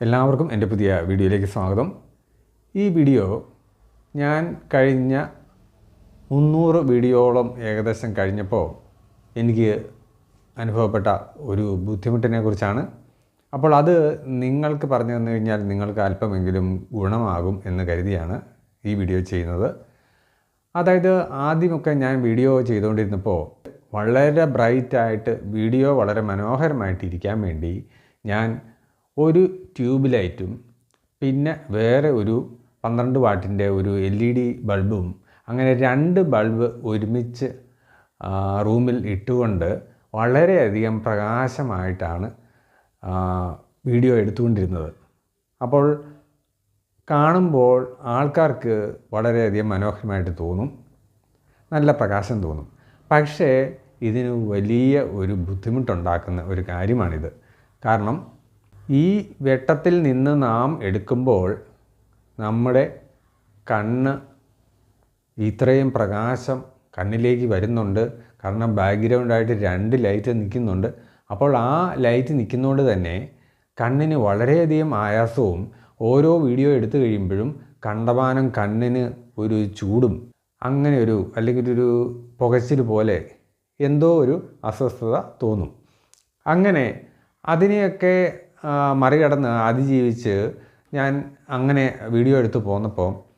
എല്ലാവർക്കും എന്റെ പുതിയ വീഡിയോയിലേക്ക് സ്വാഗതം. ഈ വീഡിയോ ഞാൻ കഴിഞ്ഞ മുന്നൂറ് വീഡിയോളം ഏകദേശം കഴിഞ്ഞപ്പോൾ എനിക്ക് അനുഭവപ്പെട്ട ഒരു ബുദ്ധിമുട്ടിനെ കുറിച്ചാണ് അപ്പോൾ അത് നിങ്ങൾക്ക് പറഞ്ഞു തന്നു കഴിഞ്ഞാൽ നിങ്ങൾക്ക് അല്പമെങ്കിലും ഗുണമാകും എന്ന് കരുതിയാണ് ഈ വീഡിയോ ചെയ്യുന്നത്. അതായത് ആദ്യമൊക്കെ ഞാൻ വീഡിയോ ചെയ്തുകൊണ്ടിരുന്നപ്പോൾ വളരെ ബ്രൈറ്റായിട്ട് വീഡിയോ വളരെ മനോഹരമായിട്ടിരിക്കാൻ വേണ്ടി ഞാൻ ഒരു ട്യൂബ് ലൈറ്റും പിന്നെ വേറെ ഒരു പന്ത്രണ്ട് വാട്ടിന്റെ ഒരു എൽ ഇ ഡി ബൾബും അങ്ങനെ രണ്ട് ബൾബ് ഒരുമിച്ച് റൂമിൽ ഇട്ടുകൊണ്ട് വളരെയധികം പ്രകാശമായിട്ടാണ് വീഡിയോ എടുത്തുകൊണ്ടിരുന്നത്. അപ്പോൾ കാണുമ്പോൾ ആൾക്കാർക്ക് വളരെയധികം മനോഹരമായിട്ട് തോന്നും നല്ല പ്രകാശം തോന്നും. പക്ഷേ ഇതിന് വലിയ ഒരു ബുദ്ധിമുട്ടുണ്ടാക്കുന്ന ഒരു കാര്യമാണിത്. കാരണം ഈ വെട്ടത്തിൽ നിന്ന് നാം എടുക്കുമ്പോൾ നമ്മുടെ കണ്ണ് ഇത്രയും പ്രകാശം കണ്ണിലേക്ക് വരുന്നുണ്ട്. കാരണം ബാക്ക്ഗ്രൗണ്ടായിട്ട് രണ്ട് ലൈറ്റ് നിൽക്കുന്നുണ്ട്. അപ്പോൾ ആ ലൈറ്റ് നിൽക്കുന്നതുകൊണ്ട് തന്നെ കണ്ണിന് വളരെയധികം ആയാസവും ഓരോ വീഡിയോ എടുത്തു കഴിയുമ്പോഴും കണ്ടമാനം കണ്ണിന് ഒരു ചൂടും അങ്ങനെ ഒരു അല്ലെങ്കിൽ ഒരു പുകച്ചിൽ പോലെ എന്തോ ഒരു അസ്വസ്ഥത തോന്നും. അങ്ങനെ അതിനെയൊക്കെ മറികടന്ന് അതിജീവിച്ച് ഞാൻ അങ്ങനെ വീഡിയോ എടുത്ത് പോന്നപ്പോൾ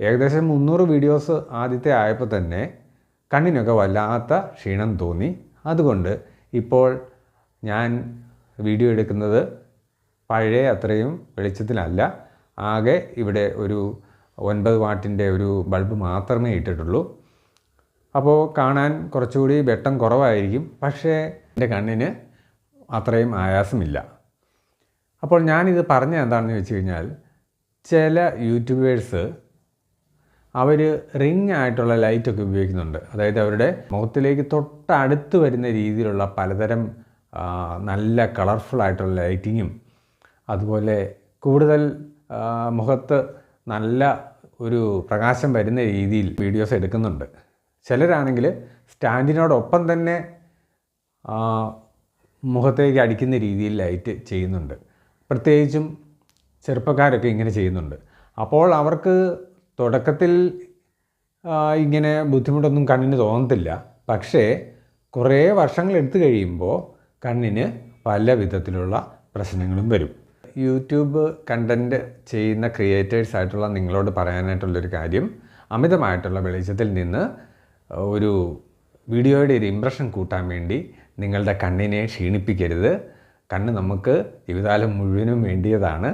ഏകദേശം മുന്നൂറ് വീഡിയോസ് ആദ്യത്തെ ആയപ്പോൾ തന്നെ കണ്ണിനൊക്കെ വല്ലാത്ത ക്ഷീണം തോന്നി. അതുകൊണ്ട് ഇപ്പോൾ ഞാൻ വീഡിയോ എടുക്കുന്നത് പഴയ അത്രയും വെളിച്ചത്തിലല്ല. ആകെ ഇവിടെ ഒരു ഒൻപത് വാട്ടിന്റെ ഒരു ബൾബ് മാത്രമേ ഇട്ടിട്ടുള്ളൂ. അപ്പോൾ കാണാൻ കുറച്ചുകൂടി വെട്ടം കുറവായിരിക്കും. പക്ഷേ എന്റെ കണ്ണിന് അത്രയും ആയാസമില്ല. അപ്പോൾ ഞാനിത് പറഞ്ഞ എന്താണെന്ന് വെച്ച് കഴിഞ്ഞാൽ ചില യൂട്യൂബേഴ്സ് അവർ റിങ് ആയിട്ടുള്ള ലൈറ്റൊക്കെ ഉപയോഗിക്കുന്നുണ്ട്. അതായത് അവരുടെ മുഖത്തിലേക്ക് തൊട്ടടുത്ത് വരുന്ന രീതിയിലുള്ള പലതരം നല്ല കളർഫുൾ ആയിട്ടുള്ള ലൈറ്റിങ്ങും അതുപോലെ കൂടുതൽ മുഖത്ത് നല്ല ഒരു പ്രകാശം വരുന്ന രീതിയിൽ വീഡിയോസ് എടുക്കുന്നുണ്ട്. ചിലരാണെങ്കിൽ സ്റ്റാൻഡിനോടൊപ്പം തന്നെ മുഖത്തേക്ക് അടിക്കുന്ന രീതിയിൽ ലൈറ്റ് ചെയ്യുന്നുണ്ട്. പ്രത്യേകിച്ചും ചെറുപ്പക്കാരൊക്കെ ഇങ്ങനെ ചെയ്യുന്നുണ്ട്. അപ്പോൾ അവർക്ക് തുടക്കത്തിൽ ഇങ്ങനെ ബുദ്ധിമുട്ടൊന്നും കണ്ണിന് തോന്നത്തില്ല. പക്ഷേ കുറേ വർഷങ്ങൾ എടുത്തു കഴിയുമ്പോൾ കണ്ണിന് പല വിധത്തിലുള്ള പ്രശ്നങ്ങളും വരും. യൂട്യൂബ് കണ്ടന്റ് ചെയ്യുന്ന ക്രിയേറ്റേഴ്സ് ആയിട്ടുള്ള നിങ്ങളോട് പറയാനായിട്ടുള്ളൊരു കാര്യം അമിതമായിട്ടുള്ള വെളിച്ചത്തിൽ നിന്ന് ഒരു വീഡിയോയുടെ ഒരു ഇമ്പ്രഷൻ കൂട്ടാൻ വേണ്ടി നിങ്ങളുടെ കണ്ണിനെ ക്ഷീണിപ്പിക്കരുത്. കണ്ണ് നമുക്ക് ജീവിതകാലം മുഴുവനും വേണ്ടിയതാണ്.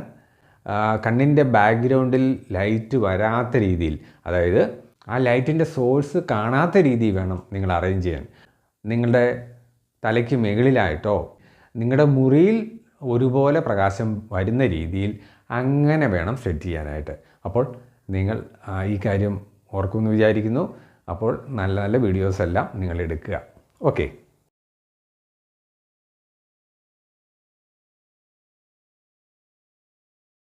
കണ്ണിന്റെ ബാക്ക്ഗ്രൗണ്ടിൽ ലൈറ്റ് വരാത്ത രീതിയിൽ അതായത് ആ ലൈറ്റിന്റെ സോഴ്സ് കാണാത്ത രീതിയിൽ വേണം നിങ്ങൾ അറേഞ്ച് ചെയ്യാൻ. നിങ്ങളുടെ തലയ്ക്ക് മുകളിലായിട്ടോ നിങ്ങളുടെ മുറിയിൽ ഒരുപോലെ പ്രകാശം വരുന്ന രീതിയിൽ അങ്ങനെ വേണം സെറ്റ് ചെയ്യാനായിട്ട്. അപ്പോൾ നിങ്ങൾ ഈ കാര്യം ഓർക്കുമെന്ന് വിചാരിക്കുന്നു. അപ്പോൾ നല്ല നല്ല വീഡിയോസ് എല്ലാം നിങ്ങൾ എടുക്കുക. ഓക്കെ.